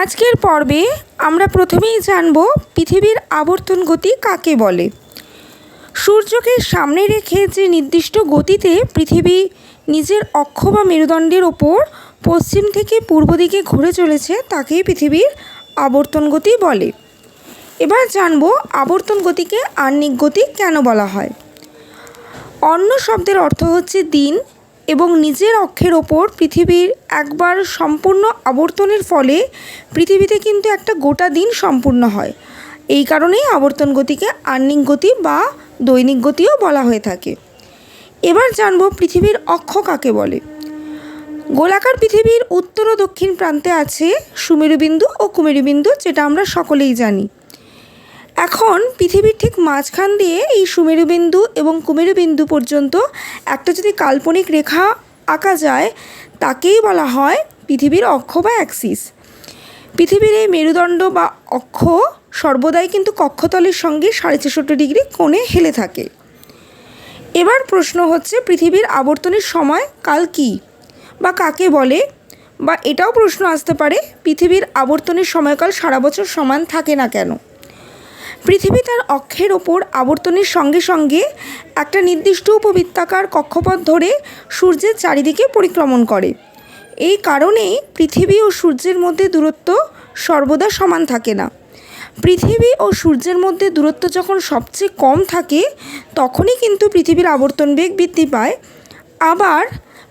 আজকের পর্বে আমরা প্রথমেই জানব পৃথিবীর আবর্তন গতি কাকে বলে। সূর্যকে সামনে রেখে যে নির্দিষ্ট গতিতে পৃথিবী নিজের অক্ষ বা মেরুদণ্ডের ওপর পশ্চিম থেকে পূর্ব দিকে ঘুরে চলেছে তাকেই পৃথিবীর আবর্তন গতি বলে। এবার জানব আবর্তন গতিকে আহ্নিক গতি কেন বলা হয়। অন্য শব্দের অর্থ হচ্ছে দিন এবং নিজের অক্ষের ওপর পৃথিবীর একবার সম্পূর্ণ আবর্তনের ফলে পৃথিবীতে কিন্তু একটা গোটা দিন সম্পূর্ণ হয়। এই কারণেই আবর্তন গতিকে আহ্নিক গতি বা দৈনিক গতিও বলা হয়ে থাকে। এবার জানব পৃথিবীর অক্ষ কাকে বলে। গোলাকার পৃথিবীর উত্তর ও দক্ষিণ প্রান্তে আছে সুমেরুবিন্দু ও কুমেরুবিন্দু, যেটা আমরা সকলেই জানি। এখন পৃথিবীর ঠিক মাঝখান দিয়ে এই সুমেরুবিন্দু এবং কুমেরুবিন্দু পর্যন্ত একটা যদি কাল্পনিক রেখা আঁকা যায়, তাকেই বলা হয় পৃথিবীর অক্ষ বা অ্যাক্সিস পৃথিবীর এই মেরুদণ্ড বা অক্ষ সর্বদাই কিন্তু কক্ষতলের সঙ্গে সাড়ে ছেষট্টি ডিগ্রি কোণে হেলে থাকে। এবার প্রশ্ন হচ্ছে, পৃথিবীর আবর্তনের সময় কাল কী বা কাকে বলে? বা এটাও প্রশ্ন আসতে পারে, পৃথিবীর আবর্তনের সময়কাল সারা বছর সমান থাকে না কেন? পৃথিবী তার অক্ষের ওপর আবর্তনের সঙ্গে সঙ্গে একটা নির্দিষ্ট উপবৃত্তাকার কক্ষপথ ধরে সূর্যের চারিদিকে পরিক্রমণ করে। এই কারণেই পৃথিবী ও সূর্যের মধ্যে দূরত্ব সর্বদা সমান থাকে না। পৃথিবী ও সূর্যের মধ্যে দূরত্ব যখন সবচেয়ে কম থাকে, তখনই কিন্তু পৃথিবীর আবর্তন বেগ বৃদ্ধি পায়। আবার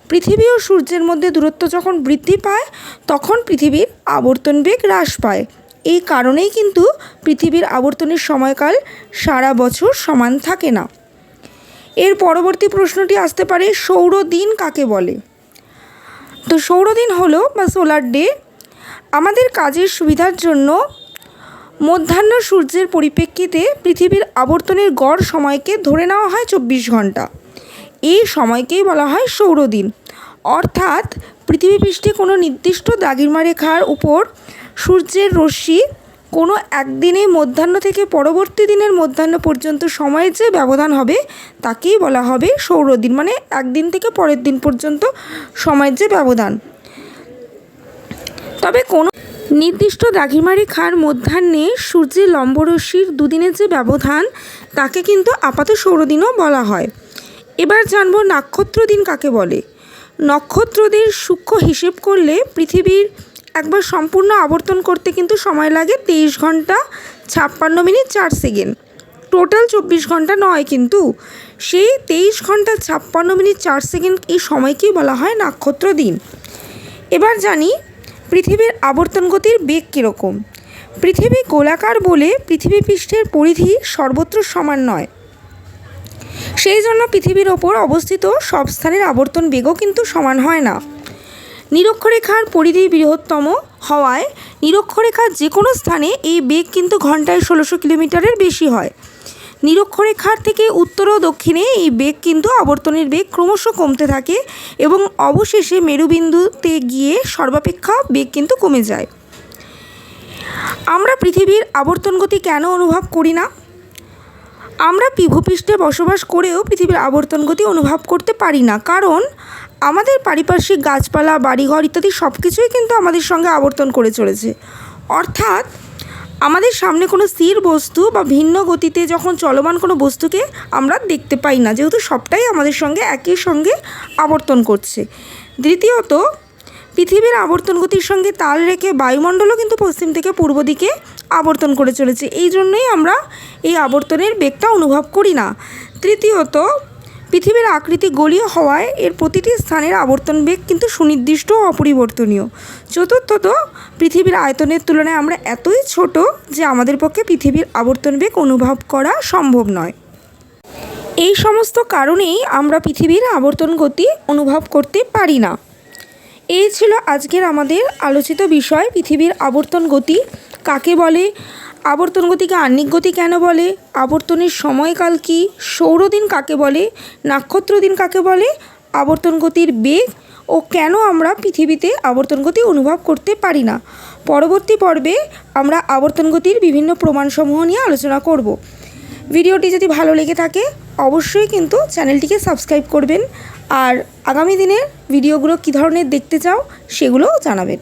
পৃথিবী ও সূর্যের মধ্যে দূরত্ব যখন বৃদ্ধি পায়, তখন পৃথিবীর আবর্তন বেগ হ্রাস পায়। এই কারণেই কিন্তু পৃথিবীর আবর্তনের সময়কাল সারা বছর সমান থাকে না। এর পরবর্তী প্রশ্নটি আসতে পারে সৌরদিন কাকে বলে? তো সৌরদিন হলো বা সোলার ডে। আমাদের কাজের সুবিধার জন্য মধ্যাহ্ন সূর্যের পরিপ্রেক্ষিতে পৃথিবীর আবর্তনের গড় সময়কে ধরে নেওয়া হয় চব্বিশ ঘণ্টা। এই সময়কেই বলা হয় সৌরদিন অর্থাৎ পৃথিবী পৃষ্ঠে কোনো নির্দিষ্ট দ্রাঘিমা রেখার উপর সূর্যের রশ্মি কোনো একদিনে মধ্যাহ্ন থেকে পরবর্তী দিনের মধ্যাহ্ন পর্যন্ত সময়ের যে ব্যবধান হবে, তাকেই বলা হবে সৌরদিন মানে একদিন থেকে পরের দিন পর্যন্ত সময়ের যে ব্যবধান। তবে কোনো নির্দিষ্ট দ্রাঘিমা রেখার মধ্যাহ্নে সূর্যের লম্বরশ্মির দুদিনের যে ব্যবধান, তাকে কিন্তু আপাত সৌরদিনও বলা হয়। এবার জানব নক্ষত্র দিন কাকে বলে। নক্ষত্রদের সূক্ষ্ম হিসেব করলে পৃথিবীর একবার সম্পূর্ণ আবর্তন করতে কিন্তু সময় লাগে তেইশ ঘণ্টা ছাপ্পান্ন মিনিট চার সেকেন্ড। টোটাল চব্বিশ ঘণ্টা নয় কিন্তু সেই তেইশ ঘণ্টা ছাপ্পান্ন মিনিট চার সেকেন্ড এই সময়কেই বলা হয় নক্ষত্র দিন। এবার জানি পৃথিবীর আবর্তন গতির বেগ কীরকম। পৃথিবী গোলাকার বলে পৃথিবী পৃষ্ঠের পরিধি সর্বত্র সমান নয়। সেই জন্য পৃথিবীর ওপর অবস্থিত সব স্থানের আবর্তন বেগও কিন্তু সমান হয় না। নিরক্ষরেখার পরিধি বৃহত্তম হওয়ায় নিরক্ষরেখার যে কোনো স্থানে এই বেগ কিন্তু ঘন্টায় ষোলোশো কিলোমিটারের বেশি হয়। নিরক্ষরেখার থেকে উত্তর ও দক্ষিণে এই বেগ কিন্তু আবর্তনের বেগ ক্রমশ কমতে থাকে এবং অবশেষে মেরুবিন্দুতে গিয়ে সর্বাপেক্ষা বেগ কিন্তু কমে যায়। আমরা পৃথিবীর আবর্তন গতি কেন অনুভব করি না? আমরা ভূপৃষ্ঠে বসবাস করেও পৃথিবীর আবর্তন গতি অনুভব করতে পারি না। কারণ আমাদের পারিপার্শ্বিক গাছপালা, বাড়িঘর ইত্যাদি সব কিছুই কিন্তু আমাদের সঙ্গে আবর্তন করে চলেছে। অর্থাৎ আমাদের সামনে কোনো স্থির বস্তু বা ভিন্ন গতিতে যখন চলমান কোনো বস্তুকে আমরা দেখতে পাই না, যেহেতু সবটাই আমাদের সঙ্গে একই সঙ্গে আবর্তন করছে। দ্বিতীয়ত, পৃথিবীর আবর্তন গতির সঙ্গে তাল রেখে বায়ুমণ্ডলও কিন্তু পশ্চিম থেকে পূর্ব দিকে আবর্তন করে চলেছে। এই জন্যই আমরা এই আবর্তনের বেগটা অনুভব করি না। তৃতীয়ত, পৃথিবীর আকৃতি গলীয় হওয়ায় এর প্রতিটি স্থানের আবর্তন বেগ কিন্তু সুনির্দিষ্ট ও অপরিবর্তনীয়। চতুর্থত, পৃথিবীর আয়তনের তুলনায় আমরা এতই ছোট যে আমাদের পক্ষে পৃথিবীর আবর্তন বেগ অনুভব করা সম্ভব নয়। এই সমস্ত কারণেই আমরা পৃথিবীর আবর্তন গতি অনুভব করতে পারি না। এই ছিল আজকের আমাদের আলোচিত বিষয়, পৃথিবীর আবর্তন গতি কাকে বলে? আবর্তন গতিকে আহ্নিক গতি কেন বলে? আবর্তনের সময়কাল কী? সৌরদিন কাকে বলে? নক্ষত্র দিন কাকে বলে? আবর্তন গতির বেগ? ও কেন আমরা পৃথিবীতে আবর্তন গতি অনুভব করতে পারি না? পরবর্তী পর্বে আমরা আবর্তন গতির বিভিন্ন প্রমাণসমূহ নিয়ে আলোচনা করব। ভিডিওটি যদি ভালো লেগে থাকে, অবশ্যই কিন্তু চ্যানেলটিকে সাবস্ক্রাইব করবেন। আর আগামী দিনের ভিডিওগুলো কী ধরনের দেখতে চাও, সেগুলোও জানাবেন।